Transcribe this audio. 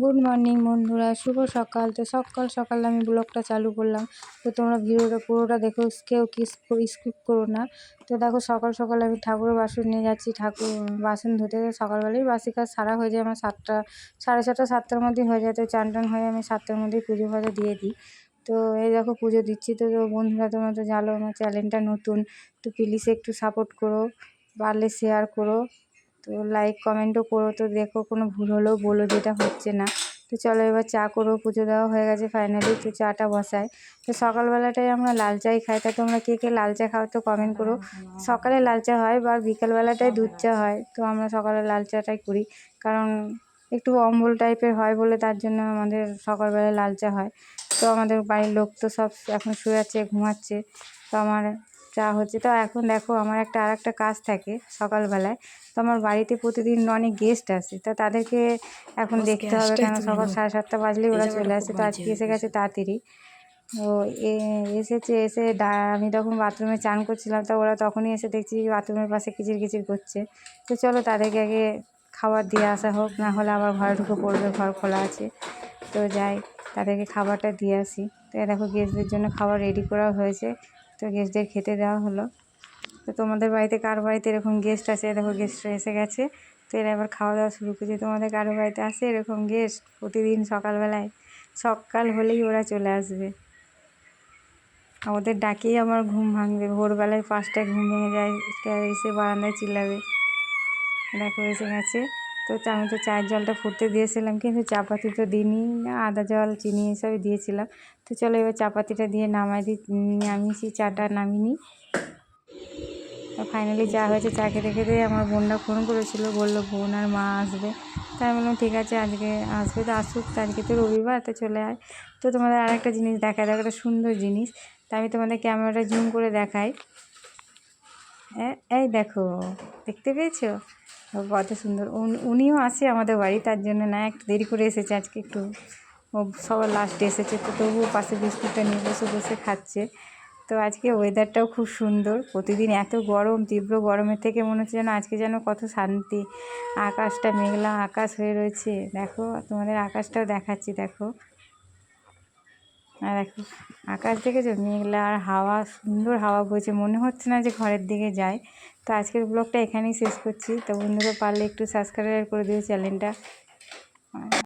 Good morning বন্ধুরা, শুভ সকাল। তো সকাল সকাল আমি ব্লগটা চালু করলাম। তো তোমরা ভিডিওটা পুরোটা দেখো, কেউ কি স্কিপ করো না। তো দেখো সকাল সকাল আমি ঠাকুরের বাসন নিয়ে যাচ্ছি। ঠাকুর, বাসন ধুতে সকালবেলায় বাসি কাজ সারা হয়ে যায়, আমার সাতটা, সাড়ে ছটা সাতটার মধ্যেই হয়ে যায়। তো চান টান হয়ে আমি সাতটার মধ্যেই পুজো ফাজো দিয়ে দিই। তো এই দেখো পুজো দিচ্ছি। তো বন্ধুরা তোমরা তো জানো, আমার চ্যানেলটা নতুন। তো প্লিজ একটু সাপোর্ট করো, পারলে শেয়ার করো। তো লাইক কমেন্টও করো। তো দেখো, কোনো ভুল হলেও বলো যেটা হচ্ছে না। তো চলো এবার চা করো, পুজো দেওয়া হয়ে গেছে ফাইনালি তো চাটা বসায় তো সকালবেলাটাই আমরা লাল চাই খাই। তা তোমরা কে কে লাল চা খাও তো কমেন্ট করো। সকালে লাল চা হয় বা বিকালবেলাটাই দুধ চা হয়, তো আমরা সকালে লাল চাটাই করি। কারণ একটু অম্বল টাইপের হয় বলে তার জন্য আমাদের সকালবেলায় লাল চা হয়। তো আমাদের বাড়ির লোক তো সব এখন শুয়ে আছে, ঘুমাচ্ছে। তো আমার চা হচ্ছে। তো এখন দেখো আমার একটা আর একটা কাজ থাকে সকালবেলায়। তো আমার বাড়িতে প্রতিদিন অনেক গেস্ট আসে। তো তাদেরকে এখন দেখতে হবে কেন? সকাল সাড়ে সাতটা বাজলেই ওরা চলে আসে। তো আজকে এসে গেছে তাড়াতাড়ি। তো এসেছে এসে আমি তখন বাথরুমে চান করছিলাম। তো ওরা তখনই এসে দেখছি বাথরুমের পাশে কিচির কিচির করছে। তো চলো তাদেরকে আগে খাবার দিয়ে আসা হোক। না হলে আবার ঘরে ঢুকে পড়বে ঘর খোলা আছে। তো যাই তাদেরকে খাবারটা দিয়ে আসি। তো দেখো গেস্টদের জন্য খাবার রেডি করা হয়েছে। তো গেস্টদের খেতে দেওয়া হলো। তো তোমাদের বাড়িতে কার বাড়িতে এরকম গেস্ট আছে? দেখো গেস্টরা এসে গেছে। তো এরা এবার খাওয়া দাওয়া শুরু করছে। তোমাদের কারও বাড়িতে আসে এরকম গেস্ট প্রতিদিন সকালবেলায়? সকাল হলেই ওরা চলে আসবে। ওদের ডাকেই আমার ঘুম ভাঙবে। ভোরবেলায় পাঁচটায় ঘুম ভেঙে যায়। এসে বারান্দায় চিল্লাবে। দেখো এসে গেছে। তো আমি তো চায়ের জলটা ফুটতে দিয়েছিলাম, কিন্তু চাপাতি তো দিইনি আদা জল, চিনি এসবই দিয়েছিলাম। তো চলো এবার চাপাতিটা দিয়ে নামাই দিই নামিয়েছি, চাটা নামিনি। তো ফাইনালি যা হয়েছে চা খেতে খেতে আমার বোনটা ফোন করেছিল, বলল বোন আর মা আসবে। তাই আমি বললাম, ঠিক আছে, আজকে আসবে তো আসুক, তো আজকে তো রবিবার, তো চলে আয়। তো তোমাদের আরেকটা জিনিস দেখায় দেখো একটা সুন্দর জিনিস। তা আমি তোমাদের ক্যামেরাটা জুম করে দেখাই। এই দেখো, দেখতে পেয়েছ? কত সুন্দর। উনিও আসে আমাদের বাড়ি, তার জন্য না, একটু দেরি করে এসেছে, আজকে একটু ও সবার লাস্টে এসেছে, তো তবুও পাশে বিস্কুটটা নিয়ে বসে বসে খাচ্ছে। তো আজকে ওয়েদারটাও খুব সুন্দর, প্রতিদিন এত গরম, তীব্র গরমের থেকে মনে হচ্ছে যেন আজকে যেন কত শান্তি। আকাশটা মেঘলা আকাশ হয়ে রয়েছে, দেখো, তোমাদের আকাশটাও দেখাচ্ছি, দেখো। আর দেখো, আকাশ দেখেছ? মেঘলা আর হাওয়া, সুন্দর হাওয়া বইছে, মনে হচ্ছে না যে ঘরের দিকে যায়। তো আজকের ব্লগটা এখানেই শেষ করছি। তো বন্ধুরা পারলে একটু সাবস্ক্রাইব করে দিও চ্যানেলটা